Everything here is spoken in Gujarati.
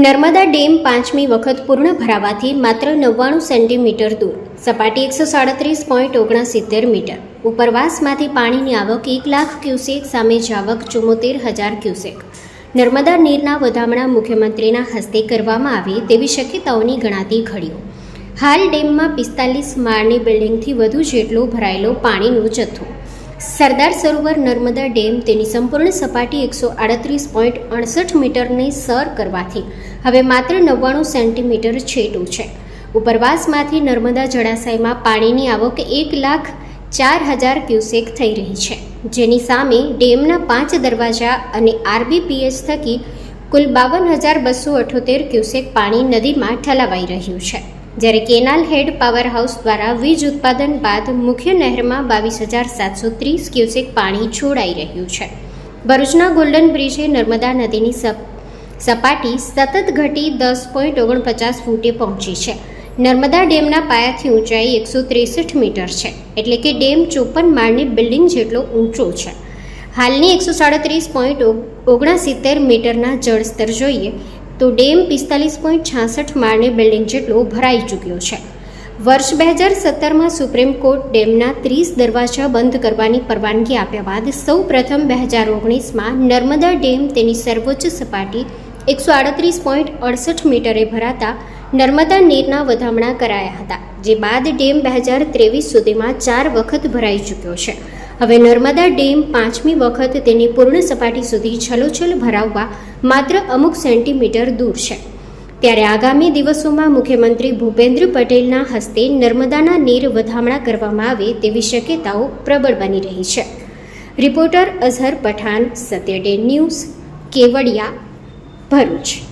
નર્મદા ડેમ પાંચમી વખત પૂર્ણ ભરાવાથી માત્ર નવ્વાણું સેન્ટીમીટર દૂર. સપાટી એકસો સાડત્રીસ પોઈન્ટ ઓગણસિત્તેર મીટર. ઉપરવાસમાંથી પાણીની આવક એક લાખ ક્યુસેક, સામે જાવક ચુમ્મોતેર હજાર ક્યુસેક. નર્મદા નીરના વધામણા મુખ્યમંત્રીના હસ્તે કરવામાં આવે તેવી શક્યતાઓની ગણાતી ઘડીઓ. હાલ ડેમમાં પિસ્તાલીસ માળની બિલ્ડિંગથી વધુ જેટલો ભરાયેલો પાણીનો જથ્થો સરદાર સરોવર નર્મદા ડેમ તેની સંપૂર્ણ સપાટી એકસો આડત્રીસ પોઈન્ટ અડસઠ મીટરને સર કરવાથી હવે માત્ર નવ્વાણું સેન્ટીમીટર છેટું છે. ઉપરવાસમાંથી નર્મદા જળાશયમાં પાણીની આવક એક લાખ ચાર હજાર ક્યુસેક થઈ રહી છે. જેની સામે ડેમના પાંચ દરવાજા અને આરબીપીએચ થકી કુલ બાવન હજાર બસો અઠોતેર ક્યુસેક પાણી નદીમાં ઠલાવાઈ રહ્યું છે. જ્યારે કેનાલ હેડ પાવર હાઉસ દ્વારા વીજ ઉત્પાદન બાદ મુખ્ય નહેરમાં બાવીસ હજાર સાતસો ત્રીસ ક્યુસેક પાણી છોડાઈ રહ્યું છે. ભરૂચના ગોલ્ડન બ્રિજે નર્મદા નદીની સપાટી સતત ઘટી દસ પોઈન્ટ ઓગણપચાસ ફૂટે પહોંચી છે. નર્મદા ડેમના પાયાથી ઊંચાઈ એકસો ત્રેસઠ મીટર છે, એટલે કે ડેમ ચોપન માળની બિલ્ડિંગ જેટલો ઊંચો છે. હાલની એકસો સાડત્રીસ પોઈન્ટ ઓગણસિત્તેર મીટરના જળસ્તર જોઈએ તો ડેમ પિસ્તાલીસ પોઈન્ટ છાસઠ માળની બિલ્ડિંગ જેટલો ભરાઈ ચૂક્યો છે. વર્ષ બે હજાર સત્તરમાં સુપ્રીમ કોર્ટ ડેમના ત્રીસ દરવાજા બંધ કરવાની પરવાનગી આપ્યા બાદ સૌ પ્રથમ બે હજાર ઓગણીસમાં નર્મદા ડેમ તેની સર્વોચ્ચ સપાટી એકસો આડત્રીસ પોઈન્ટ અડસઠ મીટરે ભરાતા નર્મદા નીરના વધામણા કરાયા હતા, જે બાદ ડેમ બે હજાર ત્રેવીસ સુધીમાં ચાર વખત ભરાઈ ચૂક્યો છે. હવે નર્મદા ડેમ પાંચમી વખત તેની પૂર્ણ સપાટી સુધી છલોછલ ભરાવવા માત્ર અમુક સેન્ટીમીટર દૂર છે. ત્યારે આગામી દિવસોમાં મુખ્યમંત્રી ભૂપેન્દ્ર પટેલના હસ્તે નર્મદાના નીર વધામણા કરવામાં આવે તેવી શક્યતાઓ પ્રબળ બની રહી છે. Reporter Azhar Pathan Satya day news, Kevadia, Bharuch.